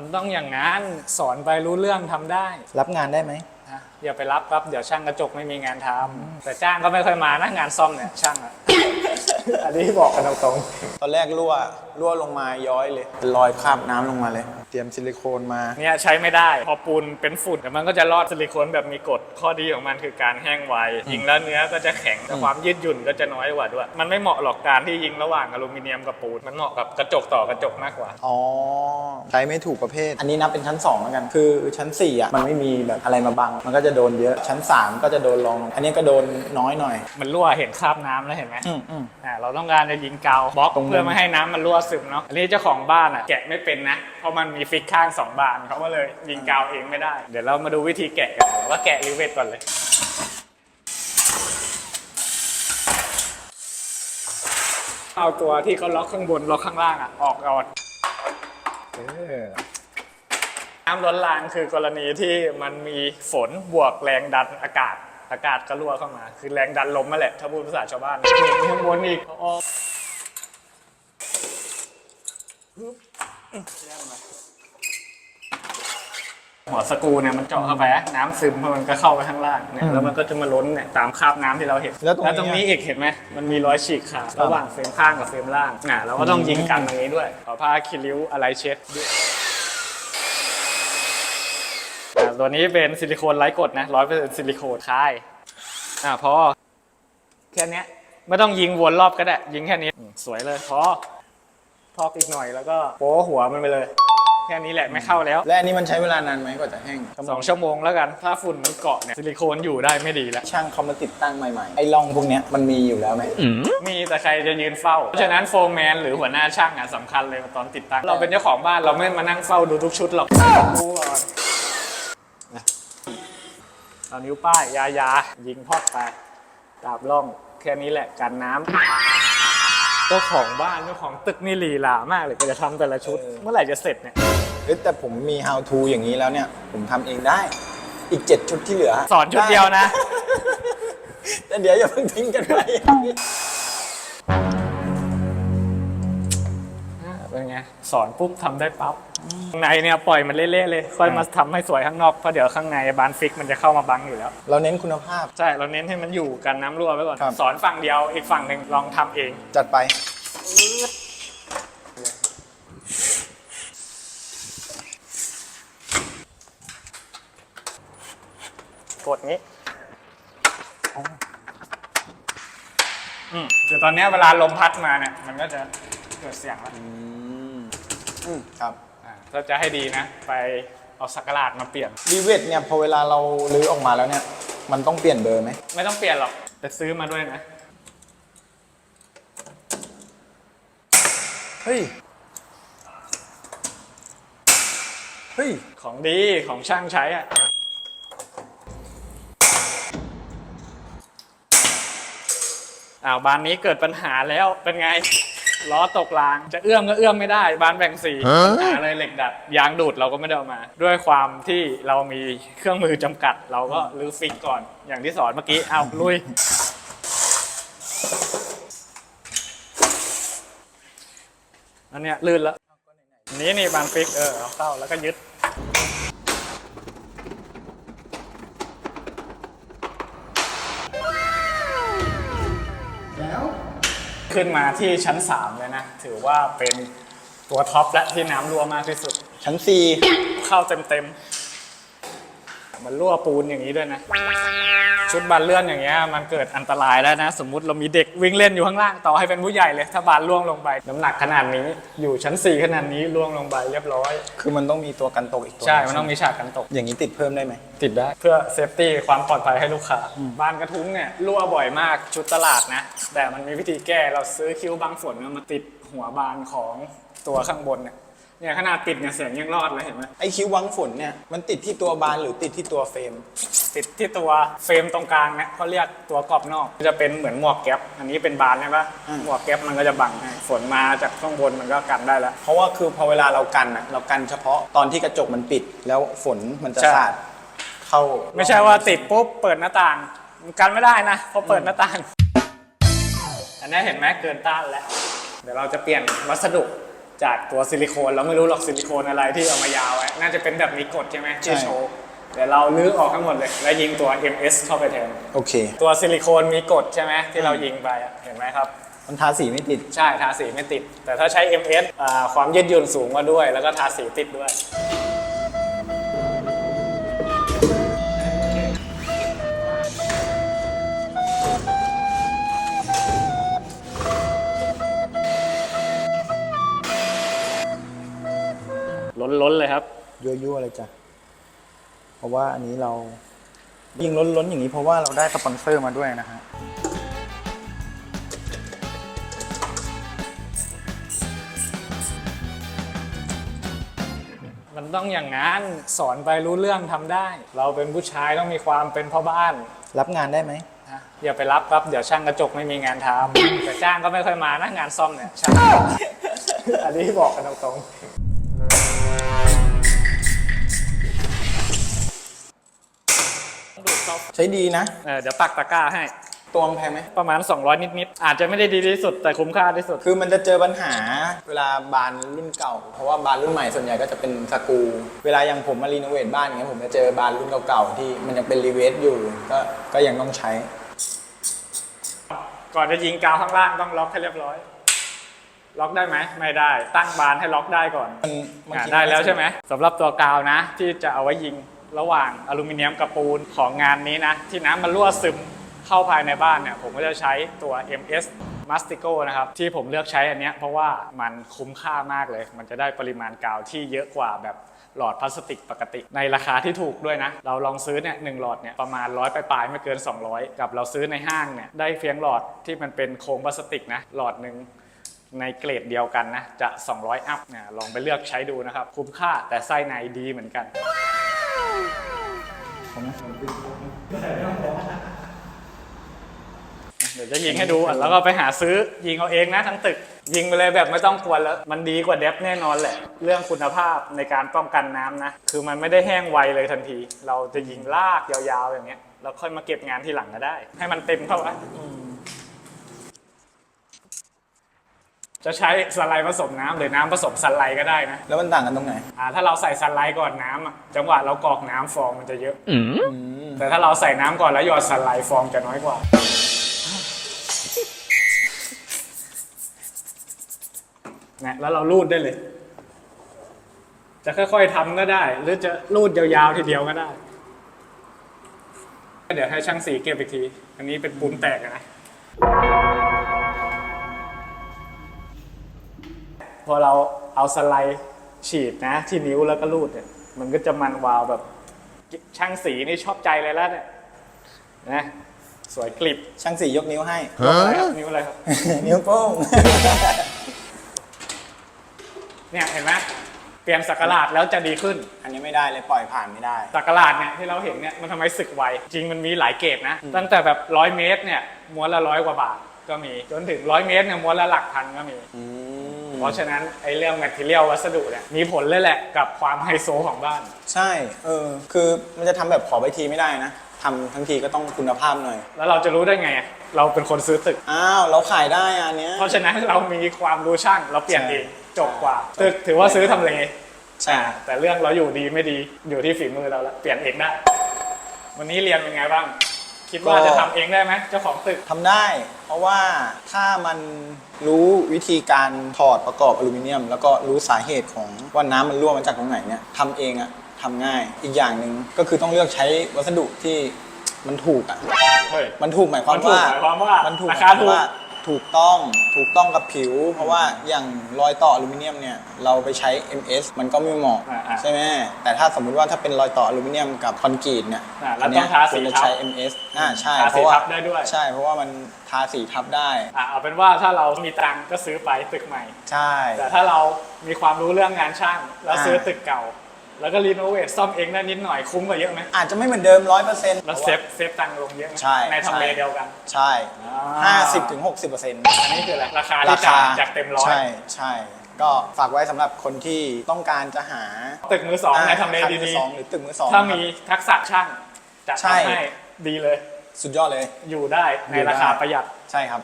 มันต้องอย่างนั้นสอนไปรู้เรื่องทำได้รับงานได้ไหม นะอย่าไปรับครับเดี๋ยวช่างกระจกไม่มีงานทำแต่จ้างก็ไม่ค่อยมานะงานซ่อมเนี่ยช่างอะ อันนี้บอกกันตรงตอนแรกรั่วรั่วลงมาย้อยเลยเป็นรอยคราบน้ำลงมาเลยเตรียมซิลิโคนมาๆเนี่ยใช้ไม่ได้ พอปูนเป็นฝุ่นแต่มันก็จะรอดซิลิโคนแบบมีกรดข้อดีของมันคือการแห้งไวยิงแล้วเนื้อก็จะแข็งแต่ความยืดหยุ่นก็จะน้อยกว่าด้วย มันไม่เหมาะหรอกการที่ยิงระหว่างอลูมิเนียมกับปูนมันเหมาะกับกระจกต่อกระจกมากกว่าอ๋อใช้ไม่ถูกประเภท อันนี้นับเป็นชั้น2แล้วกัน คือชั้น4อะมันไม่มีแบบอะไรมาบัง มันก็จะโดนเยอะ ชั้น 3 ก็จะโดนรอง อันนี้ก็โดนน้อยหน่อย มันรั่วเห็นคราบน้ำแล้วเห็นไหมอืมอืมอ่าเราต้องการจะยิงกาวบล็อกตรงมุมเพื่อไม่ให้น้ำมันรั่วซึมเนาะ อันนี้เจ้าของบ้านอะแกะไม่เป็นนะ เพราะมันมีฟิกข้างสองบานเขาก็เลยยิงกาวเองไม่ได้ เดี๋ยวเรามาดูวิธีแกะกันว่าแกะรีเวทก่อนเลยเอาตัวที่เขาล็อกข้างบนล็อกข้างล่างอะออกก่อนเออน้ำล้นลางคือกรณีที่มันมีฝนบวกแรงดันอากาศ อากาศก็รั่วเข้ามา คือแรงดันลมนั่นแหละ ถ้าพูดภาษาชาวบ้านนี่ข้างบนอีกออก หัวสกรูเนี่ยมันเจาะเข้าไปอะน้ำซึมเพราะมันก็เข้าไปข้างล่างเนี่ยแล้วมันก็จะมาล้นเนี่ยตามคราบน้ำที่เราเห็นแล้วตรงนี้ตรงนี้อีกเห็นไหมมันมีรอยฉีกขาดระหว่างเฟรมข้างกับเฟรมล่างอะเราก็ต้องยิงกันตรงนี้ด้วยขอผ้าคีริ้วอะไรเช็ดอ่าตัวนี้เป็นซิลิโคนไร้กรดนะร้อยเปอร์เซ็นต์ซิลิโคนคายอ่าพอแค่เนี้ยไม่ต้องยิงวนรอบก็ได้ยิงแค่นี้อืมสวยเลยพอพอกอีกหน่อยแล้วก็โป๊หัวมันไปเลย แค่นี้แหละไม่เข้าแล้ว และอันนี้มันใช้เวลานานไหมกว่าจะแห้งสองชั่วโมงแล้วกัน ถ้าฝุ่นมันเกาะเนี่ยซิลิโคนอยู่ได้ไม่ดีแล้ว ช่างเขามาติดตั้งใหม่ๆ ไอ้ร่องพวกเนี้ยมันมีอยู่แล้วไหมมีแต่ใครจะยืนเฝ้า เพราะฉะนั้นโฟร์แมนหรือหัวหน้าช่างอะสำคัญเลยตอนติดตั้ง เราเป็นเจ้าของบ้านเราไม่มานั่งเฝ้าดูทุกชุดหรอกดูก่อนนะเอานิ้วป้ายยายายิงพอดไปตามร่องแค่นี้แหละกันน้ำ เจ้าของบ้านเจ้าของตึกนี่ลีลามากเลยก็จะทำแต่ละชุด เมื่อไหร่จะเสร็จเนี่ยเอ้ยแต่ผมมี how to อย่างนี้แล้วเนี่ย ผมทำเองได้ อีก 7 ชุดที่เหลือสอนชุดเดียวนะ แต่เดี๋ยวอย่าเพิ่งทิ้งกันไป เป็นไง สอนปุ๊บทำได้ปั๊บข้างในเนี่ยปล่อยมันเละๆเลยค่อยมาทำให้สวยข้างนอกเพราะเดี๋ยวข้างในบานฟิกมันจะเข้ามาบังอยู่แล้ว เราเน้นคุณภาพ ใช่ เราเน้นให้มันอยู่กันน้ำรั่วไว้ก่อน ครับ สอนฝั่งเดียวอีกฝั่งหนึ่งลองทำเอง จัดไป กดนี้อืมเดี๋ยวตอนเนี้ยเวลาลมพัดมาเนี่ย มันก็จะเกิดเสียงแล้ว อืม อืมครับ อ่าถ้าจะให้ดีนะ ไปเอาสักกะลาดมาเปลี่ยน รีเวทเนี่ยพอเวลาเราลื้อออกมาแล้วเนี่ย มันต้องเปลี่ยนเบอร์ไหมไม่ต้องเปลี่ยนหรอกแต่ซื้อมาด้วยนะ เฮ้ย เฮ้ย ของดีของช่างใช้อะอ้าวบานนี้เกิดปัญหาแล้วเป็นไง ล้อตกราง จะเอื้อมก็เอื้อมไม่ได้ บานแบ่งสีปัญหาเลยเหล็กดัด ยางดูดเราก็ไม่ได้เอามา ด้วยความที่เรามีเครื่องมือจำกัด เราก็รื้อฟิกก่อน อย่างที่สอนเมื่อกี้ เอาลุย อันเนี้ยลื่นแล้ว นี่นี่บานฟิกเออเอาเข้าแล้วก็ยึด ขึ้นมาที่ชั้น 3 เลยนะ ถือว่าเป็นตัวท็อปและที่น้ำรั่วมากที่สุด ชั้นสี่เข้าเต็มๆ มันรั่วปูนอย่างนี้ด้วยนะ ชุดบานเลื่อนอย่างเงี้ยมันเกิดอันตรายได้นะ สมมุติเรามีเด็กวิ่งเล่นอยู่ข้างล่างต่อให้เป็นผู้ใหญ่เลย ถ้าบานล่วงลงไป น้ำหนักขนาดนี้อยู่ชั้น 4 ขนาดนี้ล่วงลงไปเรียบร้อย คือมันต้องมีตัวกันตกอีกตัวใช่มันต้องมีฉากกันตก อย่างนี้ติดเพิ่มได้ไหม ติดได้เพื่อเซฟตี้ความปลอดภัยให้ลูกค้าบ้านกระทุ้งเนี่ยรั่วบ่อยมากชุดตลาดนะ แต่มันมีวิธีแก้เราซื้อคิ้วบางฝนเนี่ยมาติดหัวบานของตัวข้างบนเนี่ย เนี่ยขนาดปิดเนี่ยเสียงยังรอดเลยเห็นไหมไอคิ้ววังฝนเนี่ยมันติดที่ตัวบานหรือติดที่ตัวเฟรม ติดที่ตัวเฟรมตรงกลางเนี่ยเขาเรียกตัวกรอบนอกจะเป็นเหมือนหมวกแก๊ปอันนี้เป็นบานใช่ปะอืม หมวกแก๊ปมันก็จะบังให้ฝนมาจากข้างบนมันก็กันได้แล้ว เพราะว่าคือพอเวลาเรากันอะเรากันเฉพาะตอนที่กระจกมันปิดแล้วฝนมันจะใช่ สาดเข้าไม่ใช่ว่าติดปุ๊บเปิดหน้าต่างมันกันไม่ได้นะเพราะเปิดหน้าต่าง อันนี้เห็นไหมเกินต้านแล้ว เดี๋ยวเราจะเปลี่ยนวัสดุ จากตัวซิลิโคนเราไม่รู้หรอกซิลิโคนอะไรที่เอามายาวไว้น่าจะเป็นแบบมีกฎใช่ไหมที่ใช่โชว์เดี๋ยวเราลื้อออกทั้งหมดเลย แล้วยิงตัว MS เข้าไปแทนโอเค ตัวซิลิโคนมีกฎใช่ไหมที่เรายิงไปอะเห็นไหมครับ มันทาสีไม่ติด ใช่ทาสีไม่ติด แต่ถ้าใช้ MS อ่าความยืดหยุ่นสูงกว่าด้วย แล้วก็ทาสีติดด้วย ยั่วๆเลยจ้ะ เพราะว่าอันนี้เรายิงล้นๆอย่างนี้เพราะว่าเราได้สปอนเซอร์มาด้วยนะฮะมันต้องอย่างนั้นสอนไปรู้เรื่องทำได้ เราเป็นผู้ชายต้องมีความเป็นพ่อบ้านรับงานได้ไหมนะอย่าไปรับครับ เดี๋ยวช่างกระจกไม่มีงานทำแต่จ้างก็ไม่ค่อยมานะงานซ่อมเนี่ยช่าง อันนี้บอกกันตรงๆ ใช้ดีนะ เออเดี๋ยวปักตะกร้าให้ ตัวมันแพงไหม ประมาณ 200 นิดๆ อาจจะไม่ได้ดีที่สุดแต่คุ้มค่าที่สุด คือมันจะเจอปัญหาเวลาบานรุ่นเก่า เพราะว่าบานรุ่นใหม่ส่วนใหญ่ก็จะเป็นสกรู เวลาอย่างผมมารีโนเวทบ้านอย่างเงี้ยผมจะเจอบานรุ่นเก่าๆที่มันยังเป็นรีเวสอยู่ ก็ก็ยังต้องใช้ ก่อนจะยิงกาวข้างล่างต้องล็อกให้เรียบร้อย ล็อกได้ไหมไม่ได้ ตั้งบานให้ล็อกได้ก่อนมันบางอ่าทีได้แล้วใช่ไหมสำหรับตัวกาวนะ ที่จะเอาไว้ยิง ระหว่างอลูมิเนียมกับปูนของงานนี้นะ ที่น้ำมันรั่วซึมเข้าภายในบ้านเนี่ยผมก็จะใช้ตัว MS Mastico นะครับ ที่ผมเลือกใช้อันนี้เพราะว่ามันคุ้มค่ามากเลย มันจะได้ปริมาณกาวที่เยอะกว่าแบบหลอดพลาสติกปกติ ในราคาที่ถูกด้วยนะ เราลองซื้อเนี่ยหนึ่งหลอดเนี่ยประมาณร้อยปลายๆไม่เกิน 200 กับเราซื้อในห้างเนี่ยได้เพียงหลอดที่มันเป็นโครงพลาสติกนะหลอดหนึ่งในเกรดเดียวกันนะจะ 200 อัพนะลองไปเลือกใช้ดูนะครับ คุ้มค่าแต่ไส้ในดีเหมือนกัน ยวจะยิงให้ดูอะแล้วก็ไปหาซื้อยิงเอาเองนะทั้งตึก ยิงไปเลยแบบไม่ต้องกลัวแล้ว มันดีกว่าเดฟแน่นอนแหละ เรื่องคุณภาพในการป้องกันน้ำนะ คือมันไม่ได้แห้งไวเลยทันที เราจะยิงลากยาวๆอย่างเงี้ยแล้วค่อยมาเก็บงานทีหลังก็ได้ ให้มันเต็มเข้าไว้จะใช้สไลด์ผสมน้ำหรือน้ำผสมสไลด์ก็ได้นะ แล้วมันต่างกันตรงไหนอ่าถ้าเราใส่สไลด์ก่อนน้ำอะจังหวะเรากรอกน้ำฟองมันจะเยอะแต่ถ้าเราใส่น้ำก่อนแล้วหยอดสไลด์ฟองจะน้อยกว่า นะแล้วเรารูดได้เลย จะค่อยๆทำก็ได้ หรือจะรูดยาวๆทีเดียวก็ได้ เดี๋ยวให้ช่างสีเก็บอีกที อันนี้เป็นปูนแตกอะนะ พอเราเอาสไลด์ฉีดนะ ที่นิ้วแล้วก็รูดเนี่ยมันก็จะมันวาวแบบช่างสีนี่ชอบใจเลยแล้วเนี่ยนะสวยกลิบช่างสียกนิ้วให้อะไรครับนิ้วอะไรครับ นิ้วโป้ง เนี่ยเห็นไหมเปลี่ยนสักหลาดแล้วจะดีขึ้น อันนี้ไม่ได้เลยปล่อยผ่านไม่ได้ สักหลาดเนี่ยที่เราเห็นเนี่ยมันทำไมสึกไว จริงมันมีหลายเกรดนะ ตั้งแต่แบบร้อยเมตรเนี่ยม้วนละร้อยกว่าบาทก็มี จนถึงร้อยเมตรเนี่ยม้วนละหลักพันก็มี เพราะฉะนั้นไอ้เรื่องแมทเทียลวัสดุเนี่ยมีผลเลยแหละกับความไฮโซของบ้าน ใช่ เออ คือมันจะทำแบบขอไปทีไม่ได้นะทำทั้งทีก็ต้องคุณภาพหน่อย แล้วเราจะรู้ได้ไงอะเราเป็นคนซื้อตึก อ้าว เราขายได้อะอันเนี้ย เพราะฉะนั้นเรามีความรู้ช่างเราเปลี่ยนใช่เอง จบกว่าตึกถือว่าซื้อทำเลใช่อ่าแต่เรื่องเราอยู่ดีไม่ดีอยู่ที่ฝีมือเราละเปลี่ยนเองได้วันนี้เรียนเป็นไงบ้าง คิดว่าจะทำเองได้ไหมเจ้าของตึกทำได้ เพราะว่าถ้ามันรู้วิธีการถอดประกอบอลูมิเนียม แล้วก็รู้สาเหตุของว่าน้ำมันรั่วมาจากตรงไหนเนี่ยทำเองอะทำง่ายอีกอย่างหนึ่งก็คือต้องเลือกใช้วัสดุที่มันถูกอะ เฮ้ย มันถูกหมายความมันถูกว่าหมายความว่ามันถูกราคาถูก หมยว่ ถูกต้องถูกต้องกับผิว เพราะว่าอย่างรอยต่ออลูมิเนียมเนี่ยเราไปใช้ MS มันก็ไม่เหมาะอ่าอ่าใช่ไหมแต่ถ้าสมมุติว่าถ้าเป็นรอยต่ออลูมิเนียมกับคอนกรีตเนี่ยอ่าแล้วนเนี้ยต้องทาสีควรจะทับใช้ MS อ่าใช่ทาสีเพราะว่าทับได้ด้วย ใช่ เพราะว่ามันทาสีทับได้ อะเอาเป็นว่าถ้าเรามีตังค์ก็ซื้อไปตึกใหม่ ใช่ แต่ถ้าเรามีความรู้เรื่องงานช่างแล้วอ่าซื้อตึกเก่า แล้วก็รีโนเวทซ่อมเองได้นิดหน่อยคุ้มกว่าเยอะไหมอาจจะไม่เหมือนเดิมร้อยเปอร์เซ็นต์ แล้วเซฟเซฟตังค์ลงเยอะไหมใช่ในทำเลใช่ เดียวกัน ใช่อ่ห้าาสิบถึงหกสิบเปอร์เซ็นต์อันนี้คืออะไรราคาที่จ่ายจากเต็มร้อยใช่ใช่ ก็ฝากไว้สำหรับคนที่ต้องการจะหาตึกมือสองในทำเลอาคารมืดีอสองหรือตึกมือสองๆ ถ้ามีทักษะช่างจะใช่ ทำให้ดีเลย สุดยอดเลย อยู่ได้ในราคาประหยัด ใช่ครับ